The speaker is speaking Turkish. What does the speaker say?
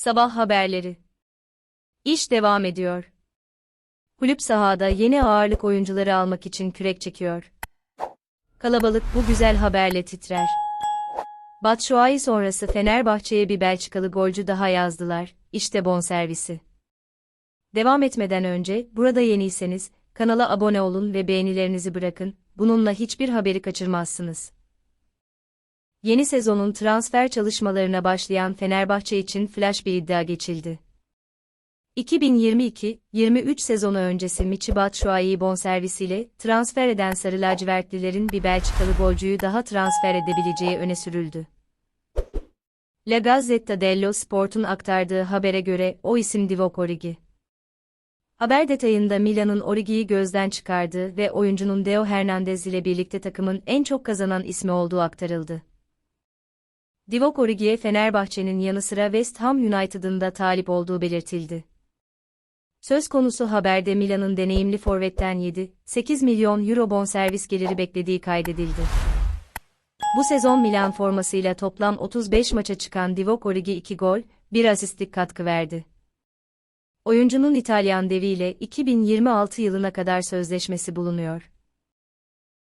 Sabah haberleri. İş devam ediyor. Kulüp sahada yeni ağırlık oyuncuları almak için kürek çekiyor. Kalabalık bu güzel haberle titrer. Batshuayi sonrası Fenerbahçe'ye bir Belçikalı golcü daha yazdılar. İşte bonservisi. Devam etmeden önce, burada yeniyseniz, kanala abone olun ve beğenilerinizi bırakın, bununla hiçbir haberi kaçırmazsınız. Yeni sezonun transfer çalışmalarına başlayan Fenerbahçe için flash bir iddia geçildi. 2022-23 sezonu öncesi Michy Batshuayi'yi bonservisiyle transfer eden Sarı Lacivertlilerin bir Belçikalı golcüyü daha transfer edebileceği öne sürüldü. La Gazzetta dello Sport'un aktardığı habere göre o isim Divock Origi. Haber detayında Milan'ın Origi'yi gözden çıkardığı ve oyuncunun Deo Hernandez ile birlikte takımın en çok kazanan ismi olduğu aktarıldı. Divock Origi'ye Fenerbahçe'nin yanı sıra West Ham United'ın da talip olduğu belirtildi. Söz konusu haberde Milan'ın deneyimli forvetten 7-8 milyon euro bonservis geliri beklediği kaydedildi. Bu sezon Milan formasıyla toplam 35 maça çıkan Divock Origi 2 gol, 1 asistlik katkı verdi. Oyuncunun İtalyan deviyle 2026 yılına kadar sözleşmesi bulunuyor.